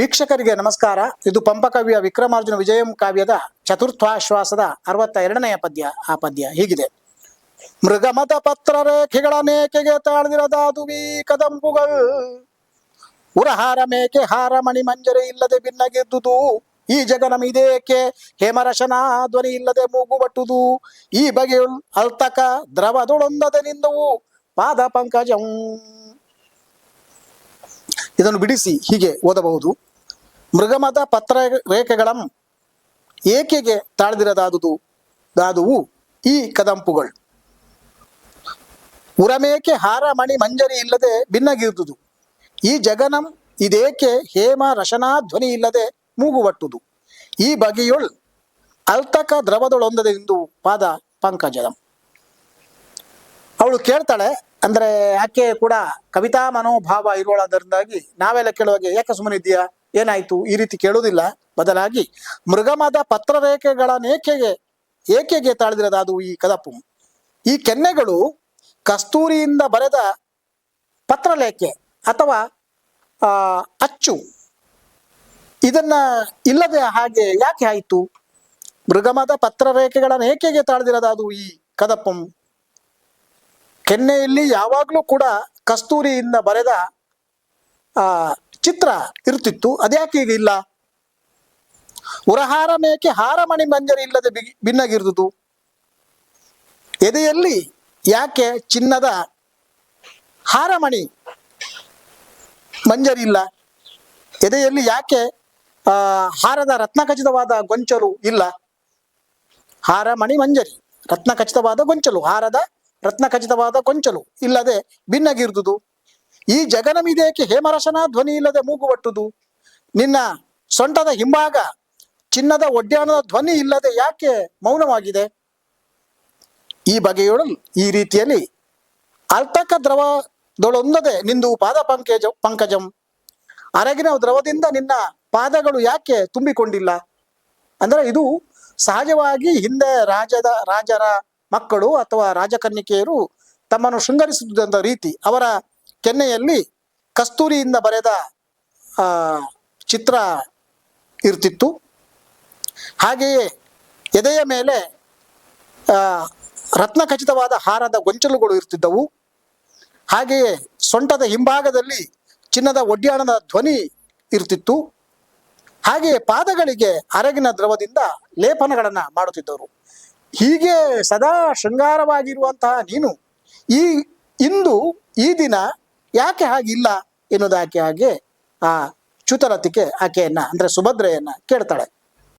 ವೀಕ್ಷಕರಿಗೆ ನಮಸ್ಕಾರ. ಇದು ಪಂಪಕವಿಯ ವಿಕ್ರಮಾರ್ಜುನ ವಿಜಯಂ ಕಾವ್ಯದ ಚತುರ್ಥಾಶ್ವಾಸದ ಅರವತ್ತ ಎರಡನೆಯ ಪದ್ಯ. ಆ ಪದ್ಯ ಹೀಗಿದೆ. ಮೃಗಮದ ಪತ್ರ ರೇಖೆಗಳ ಮೇಕೆಗೆ ತಾಳ್ದಿರದಾದುವಿ ಕದಂಬುಗಳು. ಉರಹಾರ ಮೇಕೆ ಹಾರ ಮಣಿ ಮಂಜರಿ ಇಲ್ಲದೆ ಭಿನ್ನಗೆದ್ದುದು ಈ ಜಗನಮಿದೇಕೆ ಹೇಮರಶನ ಧ್ವನಿ ಇಲ್ಲದೆ ಮೂಗು ಬಟ್ಟುದು. ಈ ಬಗೆಯು ಅಲ್ತಕ ದ್ರವದೊಳೊಂದದೆ ನಿಂದವು. ಪಾದ ಪಂಕಜಂ. ಇದನ್ನು ಬಿಡಿಸಿ ಹೀಗೆ ಓದಬಹುದು. ಮೃಗಮದ ಪತ್ರ ರೇಖೆಗಳಂ ಏಕೆಗೆ ತಾಳ್ದಿರದಾದುದು ದಾದುವು ಈ ಕದಂಪುಗಳು. ಉರಮೇಕೆ ಹಾರ ಮಣಿ ಮಂಜರಿ ಇಲ್ಲದೆ ಭಿನ್ನಗಿರುದುದು ಈ ಜಗನಂ ಇದೇಕೆ ಹೇಮ ರಶನಾ ಧ್ವನಿ ಇಲ್ಲದೆ ಮೂಗುವಟ್ಟುದು. ಈ ಬಗೆಯೊಳ್ ಅಲ್ತಕ ದ್ರವದೊಳೊಂದದೆ ಎಂದು ಪಾದ ಪಂಕಜದಂ. ಅವಳು ಕೇಳ್ತಾಳೆ, ಅಂದ್ರೆ ಆಕೆ ಕೂಡ ಕವಿತಾ ಮನೋಭಾವ ಇರುವಳದರಿಂದಾಗಿ ನಾವೆಲ್ಲ ಕೇಳುವಾಗ ಯಾಕೆ ಸುಮ್ಮನಿದ್ದೀಯಾ? ಏನಾಯ್ತು? ಈ ರೀತಿ ಕೇಳುವುದಿಲ್ಲ. ಬದಲಾಗಿ ಮೃಗಮದ ಪತ್ರರೇಖೆಗಳ ನೇಕೆಗೆ ಏಕೆಗೆ ತಾಳಿದಿರದಾದವು ಈ ಕದಪು? ಈ ಕೆನ್ನೆಗಳು ಕಸ್ತೂರಿಯಿಂದ ಬರೆದ ಪತ್ರಲೇಖೆ ಅಥವಾ ಅಚ್ಚು? ಇದನ್ನ ಇಲ್ಲದೆ ಹಾಗೆ ಯಾಕೆ ಆಯಿತು? ಮೃಗಮದ ಪತ್ರರೇಖೆಗಳನ್ನು ಏಕೆಗೆ ತಾಳಿದಿರದಾದವು ಈ ಕದಪಂ? ಕೆನ್ನೆಯಲ್ಲಿ ಯಾವಾಗಲೂ ಕೂಡ ಕಸ್ತೂರಿಯಿಂದ ಬರೆದ, ಆ ಚಿತ್ರ ಇರ್ತಿತ್ತು ಅದ್ಯಾಕೆ ಈಗ ಇಲ್ಲ? ಉರಹಾರ ಮೇಕೆ ಹಾರಮಣಿ ಮಂಜರಿ ಇಲ್ಲದೆ ಬಿ ಭಿನ್ನಗಿರುವುದು ಎದೆಯಲ್ಲಿ ಯಾಕೆ ಚಿನ್ನದ ಹಾರಮಣಿ ಮಂಜರಿ ಇಲ್ಲ? ಎದೆಯಲ್ಲಿ ಯಾಕೆ, ಆ, ಹಾರದ ರತ್ನಖಚಿತವಾದ ಗೊಂಚಲು ಇಲ್ಲ? ಹಾರ ಮಣಿ ಮಂಜರಿ ರತ್ನ ಖಚಿತವಾದ ಗೊಂಚಲು, ಹಾರದ ರತ್ನ ಖಚಿತವಾದ ಗೊಂಚಲು ಇಲ್ಲದೆ ಭಿನ್ನಗಿರುದುದು ಈ ಜಗನಮಿದೇಕೆ ಹೇಮರಸನ ಧ್ವನಿ ಇಲ್ಲದೆ ಮೂಗು ಒಟ್ಟುದು? ನಿನ್ನ ಸೊಂಟದ ಹಿಂಭಾಗ ಚಿನ್ನದ ಒಡ್ಯಾಣದ ಧ್ವನಿ ಇಲ್ಲದೆ ಯಾಕೆ ಮೌನವಾಗಿದೆ? ಈ ಬಗೆಯೊಳು ಈ ರೀತಿಯಲ್ಲಿ ಅಲ್ತಕ ದ್ರವದೊಳೊಂದದೆ ನಿಂದು ಪಾದ ಪಂಕಜ, ಪಂಕಜಂ. ಅರಗಿನ ದ್ರವದಿಂದ ನಿನ್ನ ಪಾದಗಳು ಯಾಕೆ ತುಂಬಿಕೊಂಡಿಲ್ಲ? ಅಂದ್ರೆ ಇದು ಸಹಜವಾಗಿ ಹಿಂದೆ ರಾಜದ, ರಾಜರ ಮಕ್ಕಳು ಅಥವಾ ರಾಜಕನ್ನಿಕೆಯರು ತಮ್ಮನ್ನು ಶೃಂಗರಿಸುತ್ತಿದ್ದಂಥ ರೀತಿ ಅವರ ಕೆನ್ನೆಯಲ್ಲಿ ಕಸ್ತೂರಿಯಿಂದ ಬರೆದ ಚಿತ್ರ ಇರ್ತಿತ್ತು. ಹಾಗೆಯೇ ಎದೆಯ ಮೇಲೆ ರತ್ನ ಖಚಿತವಾದ ಹಾರದ ಗೊಂಚಲುಗಳು ಇರ್ತಿದ್ದವು. ಹಾಗೆಯೇ ಸೊಂಟದ ಹಿಂಭಾಗದಲ್ಲಿ ಚಿನ್ನದ ಒಡ್ಯಾಣದ ಧ್ವನಿ ಇರ್ತಿತ್ತು. ಹಾಗೆಯೇ ಪಾದಗಳಿಗೆ ಅರಗಿನ ದ್ರವದಿಂದ ಲೇಪನಗಳನ್ನು ಮಾಡುತ್ತಿದ್ದರು. ಹೀಗೆ ಸದಾ ಶೃಂಗಾರವಾಗಿರುವಂತಹ ನೀನು ಈ, ಇಂದು ಈ ದಿನ ಯಾಕೆ ಹಾಗಿಲ್ಲ ಎನ್ನುವುದಾಕೆ ಹಾಗೆ ಆ ಚ್ಯುತರತಿಕೆ ಆಕೆಯನ್ನ ಅಂದ್ರೆ ಸುಭದ್ರೆಯನ್ನ ಕೇಳ್ತಾಳೆ.